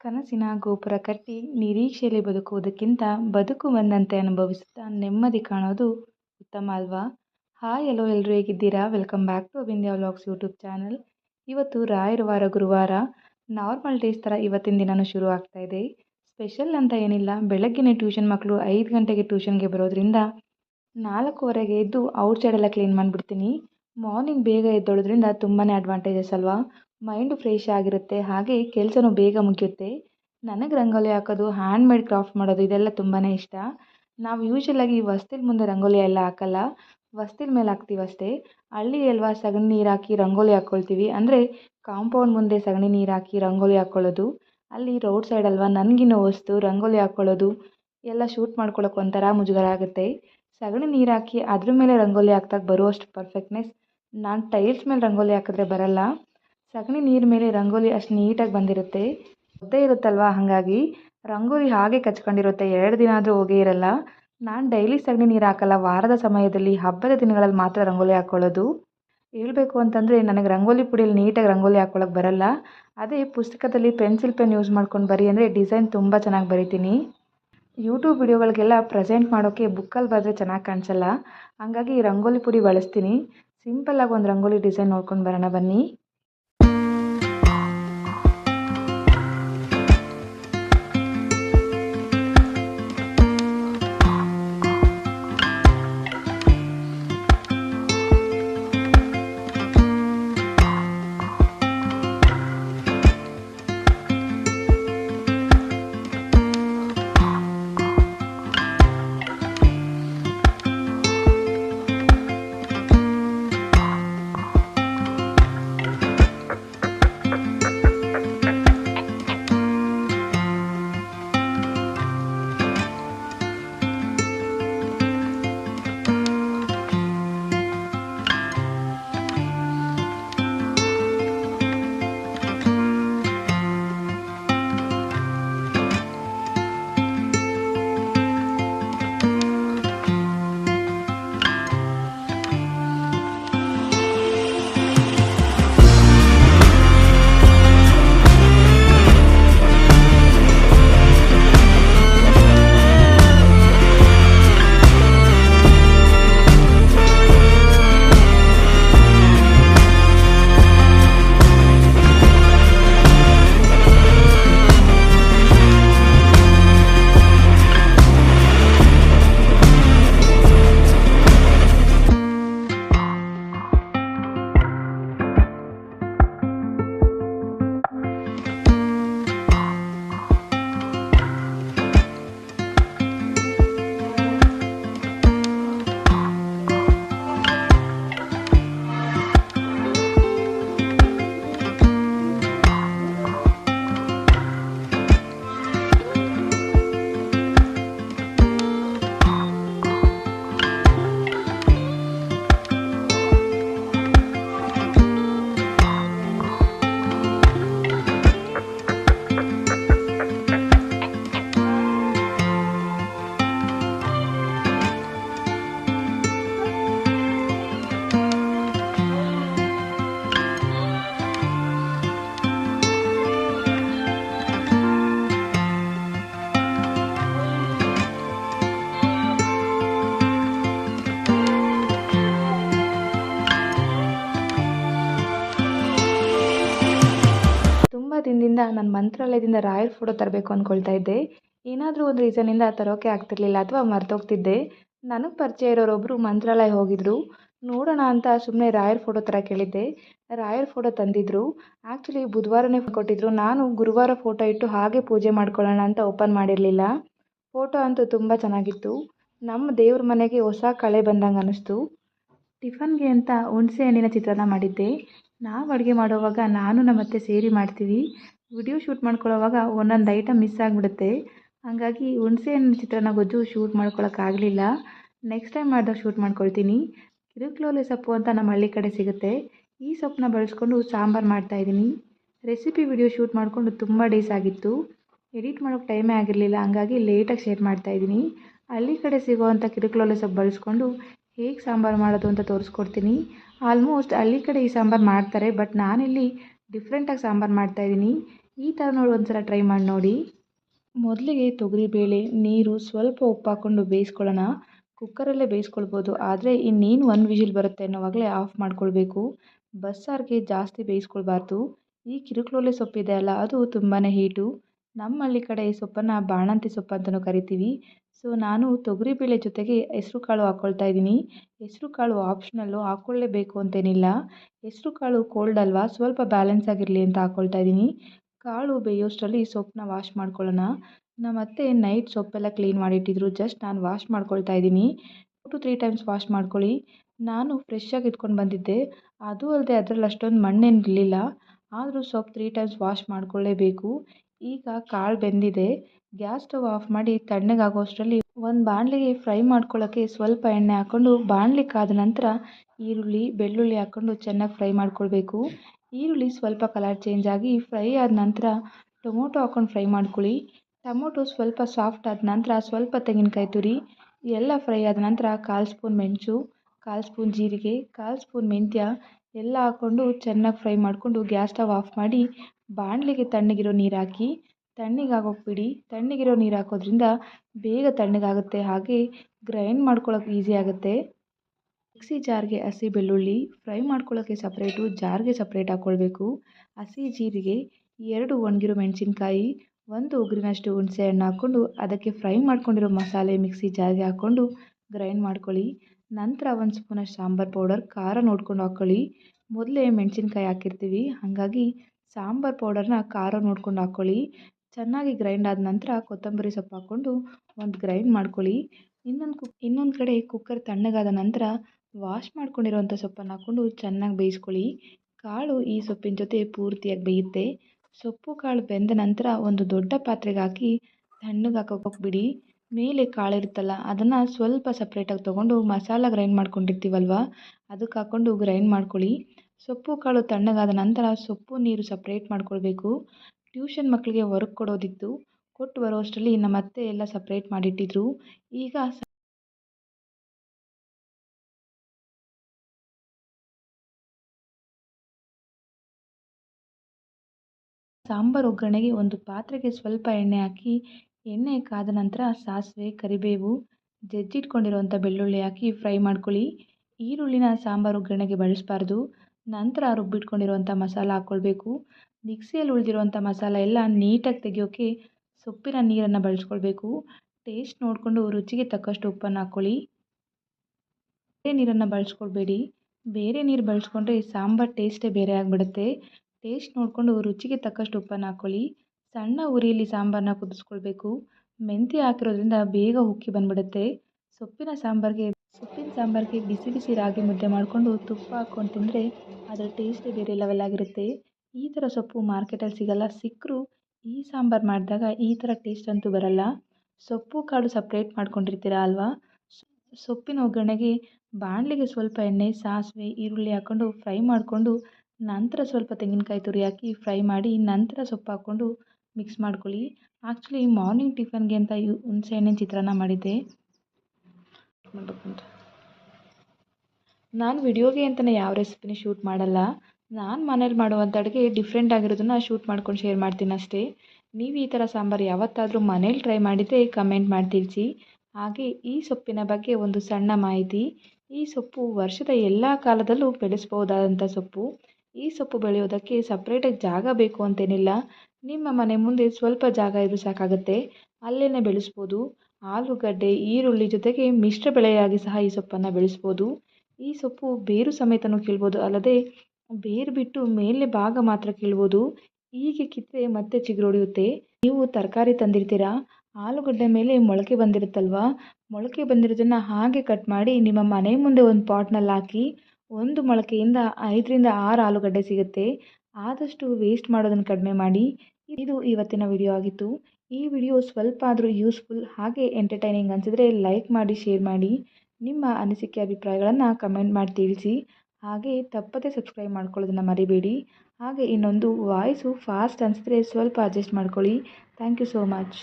ಕನಸಿನ ಗೋಪುರ ಕಟ್ಟಿ ನಿರೀಕ್ಷೆಯಲ್ಲಿ ಬದುಕುವುದಕ್ಕಿಂತ ಬದುಕು ಬಂದಂತೆ ಅನುಭವಿಸುತ್ತಾ ನೆಮ್ಮದಿ ಕಾಣೋದು ಉತ್ತಮ ಅಲ್ವಾ? ಹಾಯ್ ಎಲ್ಲೋ ಎಲ್ಲರೂ ಹೇಗಿದ್ದೀರಾ? Welcome back to Abindya vlogs YouTube channel. ಇವತ್ತು ರಾಯರ ವಾರ ಗುರುವಾರ ನಾರ್ಮಲ್ ಡೇಸ್ ಥರ ಇವತ್ತಿನ ದಿನವೂ ಶುರು ಆಗ್ತಾ ಇದೆ. ಸ್ಪೆಷಲ್ ಅಂತ ಏನಿಲ್ಲ. ಬೆಳಗ್ಗೆನೇ ಟ್ಯೂಷನ್ ಮಕ್ಕಳು ಐದು ಗಂಟೆಗೆ ಟ್ಯೂಷನ್ಗೆ ಬರೋದ್ರಿಂದ ನಾಲ್ಕೂವರೆಗೆ ಎದ್ದು ಔಟ್ ಸೈಡೆಲ್ಲ ಕ್ಲೀನ್ ಮಾಡಿಬಿಡ್ತೀನಿ. ಮಾರ್ನಿಂಗ್ ಬೇಗ ಎದ್ದೊಳೋದ್ರಿಂದ ತುಂಬಾ ಅಡ್ವಾಂಟೇಜಸ್ ಅಲ್ವಾ? ಮೈಂಡು ಫ್ರೆಶ್ ಆಗಿರುತ್ತೆ, ಹಾಗೆ ಕೆಲಸನೂ ಬೇಗ ಮುಗಿಯುತ್ತೆ. ನನಗೆ ರಂಗೋಲಿ ಹಾಕೋದು ಹ್ಯಾಂಡ್ಮೇಡ್ ಕ್ರಾಫ್ಟ್ ಮಾಡೋದು ಇದೆಲ್ಲ ತುಂಬಾ ಇಷ್ಟ. ನಾವು ಯೂಶ್ವಲಾಗಿ ಹೊಸ್ತಿಲ್ ಮುಂದೆ ರಂಗೋಲಿ ಎಲ್ಲ ಹಾಕಲ್ಲ. ಹೊಸ್ತಿಲ್ ಮೇಲೆ ಹಾಕ್ತೀವಷ್ಟೇ ಹಳ್ಳಿ ಅಲ್ವಾ, ಸಗಣಿ ನೀರು ಹಾಕಿ ರಂಗೋಲಿ ಹಾಕ್ಕೊಳ್ತೀವಿ ಅಂದರೆ ಕಾಂಪೌಂಡ್ ಮುಂದೆ ಸಗಣಿ ನೀರು ಹಾಕಿ ರಂಗೋಲಿ ಹಾಕ್ಕೊಳ್ಳೋದು ಅಲ್ಲಿ ರೋಡ್ ಸೈಡ್ ಅಲ್ವಾ, ನನಗಿನ್ನೂ ವಸ್ತು, ರಂಗೋಲಿ ಹಾಕ್ಕೊಳ್ಳೋದು ಎಲ್ಲ ಶೂಟ್ ಮಾಡ್ಕೊಳ್ಳೋಕೆ ಒಂಥರ ಮುಜುಗರ ಆಗುತ್ತೆ. ಸಗಣಿ ನೀರು ಹಾಕಿ ಅದ್ರ ಮೇಲೆ ರಂಗೋಲಿ ಹಾಕ್ದಾಗ ಬರುವಷ್ಟು ಪರ್ಫೆಕ್ಟ್ನೆಸ್ ನಾನು ಟೈಲ್ಸ್ ಮೇಲೆ ರಂಗೋಲಿ ಹಾಕಿದ್ರೆ ಬರಲ್ಲ. ಸಗಣಿ ನೀರು ಮೇಲೆ ರಂಗೋಲಿ ಅಷ್ಟು ನೀಟಾಗಿ ಬಂದಿರುತ್ತೆ. ಒದ್ದೆ ಇರುತ್ತಲ್ವಾ? ಹಾಗಾಗಿ ರಂಗೋಲಿ ಹಾಗೆ ಕಚ್ಕೊಂಡಿರುತ್ತೆ. ಎರಡು ದಿನ ಆದರೂ ಹೋಗೇ ಇರಲ್ಲ. ನಾನು ಡೈಲಿ ಸಗಣಿ ನೀರು ಹಾಕಲ್ಲ. ವಾರದ ಸಮಯದಲ್ಲಿ ಹಬ್ಬದ ದಿನಗಳಲ್ಲಿ ಮಾತ್ರ ರಂಗೋಲಿ ಹಾಕ್ಕೊಳ್ಳೋದು ಹೇಳಬೇಕು ಅಂತಂದರೆ ನನಗೆ ರಂಗೋಲಿ ಪುಡಿಯಲ್ಲಿ ನೀಟಾಗಿ ರಂಗೋಲಿ ಹಾಕ್ಕೊಳಕ್ಕೆ ಬರಲ್ಲ. ಅದೇ ಪುಸ್ತಕದಲ್ಲಿ ಪೆನ್ಸಿಲ್, ಪೆನ್ ಯೂಸ್ ಮಾಡ್ಕೊಂಡು ಬರಿ ಅಂದರೆ ಡಿಸೈನ್ ತುಂಬ ಚೆನ್ನಾಗಿ ಬರಿತೀನಿ. ಯೂಟ್ಯೂಬ್ ವಿಡಿಯೋಗಳಿಗೆಲ್ಲ ಪ್ರೆಸೆಂಟ್ ಮಾಡೋಕ್ಕೆ ಬುಕ್ಕಲ್ಲಿ ಬರೆದ್ರೆ ಚೆನ್ನಾಗಿ ಕಾಣಿಸಲ್ಲ. ಹಾಗಾಗಿ ರಂಗೋಲಿ ಪುಡಿ ಬಳಸ್ತೀನಿ. ಸಿಂಪಲ್ಲಾಗಿ ಒಂದು ರಂಗೋಲಿ ಡಿಸೈನ್ ನೋಡ್ಕೊಂಡು ಬರೋಣ ಬನ್ನಿ. ದಿನದಿಂದ ನಾನು ಮಂತ್ರಾಲಯದಿಂದ ರಾಯಲ್ ಫೋಟೋ ತರಬೇಕು ಅಂದ್ಕೊಳ್ತಾ ಇದ್ದೆ. ಏನಾದರೂ ಒಂದು ರೀಸನ್ನಿಂದ ತರೋಕೆ ಆಗ್ತಿರ್ಲಿಲ್ಲ ಅಥವಾ ಮರ್ತೋಗ್ತಿದ್ದೆ. ನನಗೆ ಪರಿಚಯ ಇರೋರೊಬ್ಬರು ಮಂತ್ರಾಲಯ ಹೋಗಿದ್ರು. ನೋಡೋಣ ಅಂತ ಸುಮ್ಮನೆ ರಾಯರ್ ಫೋಟೋ ಥರ ಕೇಳಿದ್ದೆ ರಾಯರ್ ಫೋಟೋ ತಂದಿದ್ದರು ಆ್ಯಕ್ಚುಲಿ ಬುಧವಾರನೇ ಕೊಟ್ಟಿದ್ರು. ನಾನು ಗುರುವಾರ ಫೋಟೋ ಇಟ್ಟು ಹಾಗೆ ಪೂಜೆ ಮಾಡ್ಕೊಳ್ಳೋಣ ಅಂತ ಓಪನ್ ಮಾಡಿರಲಿಲ್ಲ. ಫೋಟೋ ಅಂತೂ ತುಂಬ ಚೆನ್ನಾಗಿತ್ತು. ನಮ್ಮ ದೇವ್ರ ಮನೆಗೆ ಹೊಸ ಕಳೆ ಬಂದಂಗೆ ಅನ್ನಿಸ್ತು ಟಿಫನ್ಗೆ ಅಂತ ಹುಣಸೆ ಹಣ್ಣಿನ ಚಿತ್ರಾನ್ನ ಮಾಡಿದ್ದೆ. ನಾವು ಅಡುಗೆ ಮಾಡೋವಾಗ ನಾನು ನಮ್ಮ ಅತ್ತೆ ಸೇರಿ ಮಾಡ್ತೀವಿ. ವಿಡಿಯೋ ಶೂಟ್ ಮಾಡ್ಕೊಳ್ಳೋವಾಗ ಒಂದೊಂದು ಐಟಮ್ ಮಿಸ್ ಆಗಿಬಿಡುತ್ತೆ. ಹಾಗಾಗಿ ಹುಣಸೆ ಹಣ್ಣು ಚಿತ್ರಾನ್ನ ಗೊಜ್ಜು ಶೂಟ್ ಮಾಡ್ಕೊಳೋಕ್ಕಾಗಲಿಲ್ಲ ನೆಕ್ಸ್ಟ್ ಟೈಮ್ ಮಾಡಿದಾಗ ಶೂಟ್ ಮಾಡ್ಕೊಳ್ತೀನಿ. ಕಿರುಕ್ಲೋಲೆ ಸೊಪ್ಪು ಅಂತ ನಮ್ಮ ಹಳ್ಳಿ ಕಡೆ ಸಿಗುತ್ತೆ. ಈ ಸೊಪ್ಪನ್ನ ಬಳಸ್ಕೊಂಡು ಸಾಂಬಾರು ಮಾಡ್ತಾಯಿದ್ದೀನಿ ರೆಸಿಪಿ ವಿಡಿಯೋ ಶೂಟ್ ಮಾಡಿಕೊಂಡು ತುಂಬ ಡೇಸ್ ಆಗಿತ್ತು. ಎಡಿಟ್ ಮಾಡೋಕೆ ಟೈಮೇ ಆಗಿರಲಿಲ್ಲ. ಹಂಗಾಗಿ ಲೇಟಾಗಿ ಶೇರ್ ಮಾಡ್ತಾಯಿದ್ದೀನಿ ಹಳ್ಳಿ ಕಡೆ ಸಿಗೋವಂಥ ಕಿರುಕ್ಲೋಲೆ ಸೊಪ್ಪು ಬಳಸ್ಕೊಂಡು ಹೇಗೆ ಸಾಂಬಾರು ಮಾಡೋದು ಅಂತ ತೋರಿಸ್ಕೊಡ್ತೀನಿ. ಆಲ್ಮೋಸ್ಟ್ ಹಳ್ಳಿ ಕಡೆ ಈ ಸಾಂಬಾರು ಮಾಡ್ತಾರೆ ಬಟ್ ನಾನಿಲ್ಲಿ ಡಿಫ್ರೆಂಟಾಗಿ ಸಾಂಬಾರು ಮಾಡ್ತಾಯಿದ್ದೀನಿ ಈ ಥರ ನೋಡಿ ಒಂದು ಸಲ ಟ್ರೈ ಮಾಡಿ ನೋಡಿ. ಮೊದಲಿಗೆ ತೊಗರಿಬೇಳೆ ನೀರು ಸ್ವಲ್ಪ ಉಪ್ಪು ಹಾಕ್ಕೊಂಡು ಬೇಯಿಸ್ಕೊಳ್ಳೋಣ. ಕುಕ್ಕರಲ್ಲೇ ಬೇಯಿಸ್ಕೊಳ್ಬೋದು, ಆದರೆ ಇನ್ನೇನು ಒಂದು ವಿಜಿಲ್ ಬರುತ್ತೆ ಅನ್ನೋವಾಗಲೇ ಆಫ್ ಮಾಡ್ಕೊಳ್ಬೇಕು. ಬಸ್ಸಾರಿಗೆ ಜಾಸ್ತಿ ಬೇಯಿಸ್ಕೊಳ್ಬಾರ್ದು. ಈ ಕಿರುಕ್ಲೋಲೆ ಸೊಪ್ಪಿದೆ ಅಲ್ಲ, ಅದು ತುಂಬಾ ಹೀಟು ನಮ್ಮ ಹಳ್ಳಿ ಕಡೆ ಈ ಸೊಪ್ಪನ್ನು ಬಾಣಂತಿ ಸೊಪ್ಪು ಅಂತಲೂ ಕರಿತೀವಿ. ಸೊ ನಾನು ತೊಗರಿಬೇಳೆ ಜೊತೆಗೆ ಹೆಸ್ರು ಕಾಳು ಹಾಕ್ಕೊಳ್ತಾ ಇದ್ದೀನಿ. ಹೆಸ್ರು ಕಾಳು ಆಪ್ಷನಲ್ಲು ಹಾಕ್ಕೊಳ್ಳೇಬೇಕು ಅಂತೇನಿಲ್ಲ. ಹೆಸ್ರು ಕಾಳು ಕೋಲ್ಡ್ ಅಲ್ವಾ? ಸ್ವಲ್ಪ ಬ್ಯಾಲೆನ್ಸ್ ಆಗಿರಲಿ ಅಂತ ಹಾಕ್ಕೊಳ್ತಾ ಇದ್ದೀನಿ. ಕಾಳು ಬೇಯೋಷ್ಟರಲ್ಲಿ ಸೊಪ್ಪನ್ನ ವಾಶ್ ಮಾಡ್ಕೊಳ್ಳೋಣ. ನಮ್ಮ ಅತ್ತೆ ನೈಟ್ ಸೊಪ್ಪೆಲ್ಲ ಕ್ಲೀನ್ ಮಾಡಿಟ್ಟಿದ್ರು. ಜಸ್ಟ್ ನಾನು ವಾಶ್ ಮಾಡ್ಕೊಳ್ತಾ ಇದ್ದೀನಿ. ಟು ತ್ರೀ ಟೈಮ್ಸ್ ವಾಶ್ ಮಾಡ್ಕೊಳ್ಳಿ. ನಾನು ಫ್ರೆಶ್ಶಾಗಿ ಇಟ್ಕೊಂಡು ಬಂದಿದ್ದೆ. ಅದು ಅಲ್ಲದೆ ಅದರಲ್ಲಿ ಅಷ್ಟೊಂದು ಮಣ್ಣೇನು ಇರಲಿಲ್ಲ. ಆದರೂ ಸೊಪ್ಪು ತ್ರೀ ಟೈಮ್ಸ್ ವಾಶ್ ಮಾಡಿಕೊಳ್ಳೇಬೇಕು. ಈಗ ಕಾಳು ಬೆಂದಿದೆ. ಗ್ಯಾಸ್ ಸ್ಟವ್ ಆಫ್ ಮಾಡಿ ತಣ್ಣಗಾಗೋ ಅಷ್ಟರಲ್ಲಿ ಒಂದು ಬಾಣಲಿಗೆ ಫ್ರೈ ಮಾಡ್ಕೊಳ್ಳೋಕ್ಕೆ ಸ್ವಲ್ಪ ಎಣ್ಣೆ ಹಾಕ್ಕೊಂಡು ಬಾಣಲಿ ಕಾದ ನಂತರ ಈರುಳ್ಳಿ, ಬೆಳ್ಳುಳ್ಳಿ ಹಾಕ್ಕೊಂಡು ಚೆನ್ನಾಗಿ ಫ್ರೈ ಮಾಡ್ಕೊಳ್ಬೇಕು. ಈರುಳ್ಳಿ ಸ್ವಲ್ಪ ಕಲರ್ ಚೇಂಜ್ ಆಗಿ ಫ್ರೈ ಆದ ನಂತರ ಟೊಮೊಟೊ ಹಾಕ್ಕೊಂಡು ಫ್ರೈ ಮಾಡ್ಕೊಳ್ಳಿ ಟೊಮೊಟೊ ಸ್ವಲ್ಪ ಸಾಫ್ಟ್ ಆದ ನಂತರ ಸ್ವಲ್ಪ ತೆಂಗಿನಕಾಯಿ ತುರಿ ಎಲ್ಲ ಫ್ರೈ ಆದ ನಂತರ ಕಾಲು ಸ್ಪೂನ್ ಮೆಣಸು, ಕಾಲು ಸ್ಪೂನ್ ಜೀರಿಗೆ, ಕಾಲು ಸ್ಪೂನ್ ಮೆಂತ್ಯ ಎಲ್ಲ ಹಾಕ್ಕೊಂಡು ಚೆನ್ನಾಗಿ ಫ್ರೈ ಮಾಡಿಕೊಂಡು ಗ್ಯಾಸ್ ಸ್ಟವ್ ಆಫ್ ಮಾಡಿ ಬಾಣಲಿಗೆ ತಣ್ಣಗಿರೋ ನೀರು ಹಾಕಿ ತಣ್ಣಗಾಗೋಕೆ ಬಿಡಿ ತಣ್ಣಗಿರೋ ನೀರು ಹಾಕೋದ್ರಿಂದ ಬೇಗ ತಣ್ಣಗಾಗುತ್ತೆ. ಹಾಗೆ ಗ್ರೈಂಡ್ ಮಾಡ್ಕೊಳ್ಳೋಕೆ ಈಸಿ ಆಗುತ್ತೆ. ಮಿಕ್ಸಿ ಜಾರ್ಗೆ ಹಸಿ ಬೆಳ್ಳುಳ್ಳಿ, ಫ್ರೈ ಮಾಡ್ಕೊಳ್ಳೋಕ್ಕೆ ಸಪ್ರೇಟು ಜಾರ್ಗೆ ಸಪ್ರೇಟ್ ಹಾಕ್ಕೊಳ್ಬೇಕು ಹಸಿ ಜೀರಿಗೆ, ಎರಡು ಒಣಗಿರೋ ಮೆಣಸಿನ್ಕಾಯಿ, ಒಂದು ಉಗುರಿನಷ್ಟು ಹುಣಸೆ ಹಣ್ಣು ಹಾಕ್ಕೊಂಡು ಅದಕ್ಕೆ ಫ್ರೈ ಮಾಡ್ಕೊಂಡಿರೋ ಮಸಾಲೆ ಮಿಕ್ಸಿ ಜಾರ್ಗೆ ಹಾಕ್ಕೊಂಡು ಗ್ರೈಂಡ್ ಮಾಡ್ಕೊಳ್ಳಿ. ನಂತರ ಒಂದು ಸ್ಪೂನಷ್ಟು ಸಾಂಬಾರು ಪೌಡರ್, ಖಾರ ನೋಡ್ಕೊಂಡು ಹಾಕ್ಕೊಳ್ಳಿ ಮೊದಲೇ ಮೆಣಸಿನ್ಕಾಯಿ ಹಾಕಿರ್ತೀವಿ. ಹಾಗಾಗಿ ಸಾಂಬಾರು ಪೌಡರ್ನ ಖಾರ ನೋಡ್ಕೊಂಡು ಹಾಕ್ಕೊಳ್ಳಿ ಚೆನ್ನಾಗಿ ಗ್ರೈಂಡ್ ಆದ ನಂತರ ಕೊತ್ತಂಬರಿ ಸೊಪ್ಪು ಹಾಕ್ಕೊಂಡು ಒಂದು ಗ್ರೈಂಡ್ ಮಾಡ್ಕೊಳ್ಳಿ. ಇನ್ನೊಂದು ಕುಕ್, ಇನ್ನೊಂದು ಕಡೆ ಕುಕ್ಕರ್ ತಣ್ಣಗಾದ ನಂತರ ವಾಶ್ ಮಾಡ್ಕೊಂಡಿರುವಂಥ ಸೊಪ್ಪನ್ನು ಹಾಕ್ಕೊಂಡು ಚೆನ್ನಾಗಿ ಬೇಯಿಸ್ಕೊಳ್ಳಿ. ಕಾಳು ಈ ಸೊಪ್ಪಿನ ಜೊತೆ ಪೂರ್ತಿಯಾಗಿ ಬೇಯುತ್ತೆ. ಸೊಪ್ಪು ಕಾಳು ಬೆಂದ ನಂತರ ಒಂದು ದೊಡ್ಡ ಪಾತ್ರೆಗೆ ಹಾಕಿ ತಣ್ಣಗೆ ಬಿಡಿ ಮೇಲೆ ಕಾಳಿರುತ್ತಲ್ಲ ಅದನ್ನು ಸ್ವಲ್ಪ ಸಪ್ರೇಟಾಗಿ ತೊಗೊಂಡು ಮಸಾಲ ಗ್ರೈಂಡ್ ಮಾಡ್ಕೊಂಡಿರ್ತೀವಲ್ವ ಅದಕ್ಕೆ ಹಾಕ್ಕೊಂಡು ಗ್ರೈಂಡ್ ಮಾಡ್ಕೊಳ್ಳಿ. ಸೊಪ್ಪು ಕಾಳು ತಣ್ಣಗಾದ ನಂತರ ಸೊಪ್ಪು ನೀರು ಸಪ್ರೇಟ್ ಮಾಡ್ಕೊಳ್ಬೇಕು. ಟ್ಯೂಷನ್ ಮಕ್ಕಳಿಗೆ ವರ್ಕ್ ಕೊಡೋದಿತ್ತು. ಕೊಟ್ಟು ಬರೋಷ್ಟರಲ್ಲಿ ನಮ್ಮ ಅತ್ತೆ ಎಲ್ಲ ಸಪ್ರೇಟ್ ಮಾಡಿಟ್ಟಿದ್ರು. ಈಗ ಸಾಂಬಾರು ಒಗ್ಗರಣೆಗೆ ಒಂದು ಪಾತ್ರೆಗೆ ಸ್ವಲ್ಪ ಎಣ್ಣೆ ಹಾಕಿ, ಎಣ್ಣೆ ಕಾದ ನಂತರ ಸಾಸಿವೆ, ಕರಿಬೇವು ಜಜ್ಜಿಟ್ಕೊಂಡಿರುವಂಥ ಬೆಳ್ಳುಳ್ಳಿ ಹಾಕಿ ಫ್ರೈ ಮಾಡ್ಕೊಳ್ಳಿ. ಈರುಳ್ಳಿನ ಸಾಂಬಾರು ಒಗ್ಗರಣೆಗೆ ಬಳಸಬಾರ್ದು. ನಂತರ ರುಬ್ಬಿಟ್ಕೊಂಡಿರುವಂಥ ಮಸಾಲ ಹಾಕ್ಕೊಳ್ಬೇಕು. ಮಿಕ್ಸಿಯಲ್ಲಿ ಉಳಿದಿರುವಂಥ ಮಸಾಲ ಎಲ್ಲ ನೀಟಾಗಿ ತೆಗೆಯೋಕ್ಕೆ ಸೊಪ್ಪಿನ ನೀರನ್ನು ಬಳಸ್ಕೊಳ್ಬೇಕು. ಟೇಸ್ಟ್ ನೋಡಿಕೊಂಡು ರುಚಿಗೆ ತಕ್ಕಷ್ಟು ಉಪ್ಪನ್ನು ಹಾಕ್ಕೊಳ್ಳಿ. ಬೇರೆ ನೀರನ್ನು ಬಳಸ್ಕೊಳ್ಬೇಡಿ. ಬೇರೆ ನೀರು ಬಳಸ್ಕೊಂಡ್ರೆ ಸಾಂಬಾರು ಟೇಸ್ಟೇ ಬೇರೆ ಆಗಿಬಿಡುತ್ತೆ. ಟೇಸ್ಟ್ ನೋಡಿಕೊಂಡು ರುಚಿಗೆ ತಕ್ಕಷ್ಟು ಉಪ್ಪನ್ನು ಹಾಕ್ಕೊಳ್ಳಿ. ಸಣ್ಣ ಉರಿಯಲ್ಲಿ ಸಾಂಬಾರನ್ನ ಕುದಿಸ್ಕೊಳ್ಬೇಕು. ಮೆಂತ್ಯ ಹಾಕಿರೋದ್ರಿಂದ ಬೇಗ ಉಕ್ಕಿ ಬಂದ್ಬಿಡುತ್ತೆ. ಸೊಪ್ಪಿನ ಸಾಂಬಾರಿಗೆ ಸೊಪ್ಪಿನ ಸಾಂಬಾರಿಗೆ ಬಿಸಿ ಬಿಸಿ ರಾಗಿ ಮುದ್ದೆ ಮಾಡಿಕೊಂಡು ತುಪ್ಪ ಹಾಕ್ಕೊಂಡು ತಿಂದರೆ ಅದರ ಟೇಸ್ಟೇ ಬೇರೆ ಲೆವೆಲ್ ಆಗಿರುತ್ತೆ. ಈ ಥರ ಸೊಪ್ಪು ಮಾರ್ಕೆಟಲ್ಲಿ ಸಿಗಲ್ಲ. ಸಿಕ್ಕರೂ ಈ ಸಾಂಬಾರು ಮಾಡಿದಾಗ ಈ ಥರ ಟೇಸ್ಟ್ ಅಂತೂ ಬರಲ್ಲ. ಸೊಪ್ಪು ಕಾಳು ಸಪ್ರೇಟ್ ಮಾಡ್ಕೊಂಡಿರ್ತೀರ ಅಲ್ವಾ? ಸೊಪ್ಪಿನ ಒಗ್ಗರಣೆಗೆ ಬಾಣಲೆಗೆ ಸ್ವಲ್ಪ ಎಣ್ಣೆ, ಸಾಸಿವೆ, ಈರುಳ್ಳಿ ಹಾಕ್ಕೊಂಡು ಫ್ರೈ ಮಾಡಿಕೊಂಡು ನಂತರ ಸ್ವಲ್ಪ ತೆಂಗಿನಕಾಯಿ ತುರಿ ಹಾಕಿ ಫ್ರೈ ಮಾಡಿ ನಂತರ ಸೊಪ್ಪು ಹಾಕ್ಕೊಂಡು ಮಿಕ್ಸ್ ಮಾಡ್ಕೊಳ್ಳಿ. ಆ್ಯಕ್ಚುಲಿ ಮಾರ್ನಿಂಗ್ ಟಿಫನ್ಗೆ ಅಂತ ಹುಣಸೆ ಹಣ್ಣಿನ ಚಿತ್ರಾನ್ನ ಮಾಡಿದ್ದೆ. ನಾನು ವಿಡಿಯೋಗೆ ಅಂತಲೇ ಯಾವ ರೆಸಿಪಿನ ಶೂಟ್ ಮಾಡಲ್ಲ. ನಾನು ಮನೇಲಿ ಮಾಡುವಂಥ ಅಡುಗೆ ಡಿಫ್ರೆಂಟ್ ಆಗಿರೋದನ್ನು ಶೂಟ್ ಮಾಡ್ಕೊಂಡು ಶೇರ್ ಮಾಡ್ತೀನಿ ಅಷ್ಟೇ. ನೀವು ಈ ಥರ ಸಾಂಬಾರು ಯಾವತ್ತಾದರೂ ಮನೇಲಿ ಟ್ರೈ ಮಾಡಿದರೆ ಕಮೆಂಟ್ ಮಾಡಿ ಹಾಗೆ ಈ ಸೊಪ್ಪಿನ ಬಗ್ಗೆ ಒಂದು ಸಣ್ಣ ಮಾಹಿತಿ. ಈ ಸೊಪ್ಪು ವರ್ಷದ ಎಲ್ಲ ಕಾಲದಲ್ಲೂ ಬೆಳೆಸ್ಬೋದಾದಂಥ ಸೊಪ್ಪು. ಈ ಸೊಪ್ಪು ಬೆಳೆಯೋದಕ್ಕೆ ಸಪ್ರೇಟಾಗಿ ಜಾಗ ಬೇಕು ಅಂತೇನಿಲ್ಲ. ನಿಮ್ಮ ಮನೆ ಮುಂದೆ ಸ್ವಲ್ಪ ಜಾಗ ಇದ್ದರೂ ಸಾಕಾಗುತ್ತೆ. ಅಲ್ಲೇ ಬೆಳೆಸ್ಬೋದು. ಆಲೂಗಡ್ಡೆ, ಈರುಳ್ಳಿ ಜೊತೆಗೆ ಮಿಶ್ರ ಬೆಳೆಯಾಗಿ ಸಹ ಈ ಸೊಪ್ಪನ್ನು ಬೆಳೆಸ್ಬೋದು. ಈ ಸೊಪ್ಪು ಬೇರು ಸಮೇತನೂ ಕೀಳ್ಬೋದು, ಅಲ್ಲದೆ ಬೇರು ಬಿಟ್ಟು ಮೇಲೆ ಭಾಗ ಮಾತ್ರ ಕೀಳ್ಬೋದು. ಹೀಗೆ ಕಿತ್ತರೆ ಮತ್ತೆ ಚಿಗುರೊಡೆಯುತ್ತೆ. ನೀವು ತರಕಾರಿ ತಂದಿರ್ತೀರಾ? ಆಲೂಗಡ್ಡೆ ಮೇಲೆ ಮೊಳಕೆ ಬಂದಿರುತ್ತಲ್ವ? ಮೊಳಕೆ ಬಂದಿರೋದನ್ನು ಹಾಗೆ ಕಟ್ ಮಾಡಿ ನಿಮ್ಮ ಮನೆ ಮುಂದೆ ಒಂದು ಪಾಟ್ನಲ್ಲಿ ಹಾಕಿ ಒಂದು ಮೊಳಕೆಯಿಂದ ಐದರಿಂದ ಆರು ಆಲೂಗಡ್ಡೆ ಸಿಗುತ್ತೆ. ಆದಷ್ಟು ವೇಸ್ಟ್ ಮಾಡೋದನ್ನು ಕಡಿಮೆ ಮಾಡಿ. ಇದು ಇವತ್ತಿನ ವಿಡಿಯೋ ಆಗಿತ್ತು. ಈ ವಿಡಿಯೋ ಸ್ವಲ್ಪ ಆದರೂ ಯೂಸ್ಫುಲ್, ಹಾಗೆ ಎಂಟರ್ಟೈನಿಂಗ್ ಅನಿಸಿದ್ರೆ ಲೈಕ್ ಮಾಡಿ ಶೇರ್ ಮಾಡಿ. ನಿಮ್ಮ ಅನಿಸಿಕೆ ಅಭಿಪ್ರಾಯಗಳನ್ನು ಕಮೆಂಟ್ ಮಾಡಿ ತಿಳಿಸಿ. ಹಾಗೆ ತಪ್ಪದೇ ಸಬ್ಸ್ಕ್ರೈಬ್ ಮಾಡ್ಕೊಳ್ಳೋದನ್ನು ಮರಿಬೇಡಿ. ಹಾಗೆ ಇನ್ನೊಂದು ವಾಯ್ಸು ಫಾಸ್ಟ್ ಅನಿಸಿದ್ರೆ ಸ್ವಲ್ಪ ಅಡ್ಜಸ್ಟ್ ಮಾಡ್ಕೊಳ್ಳಿ. Thank you so much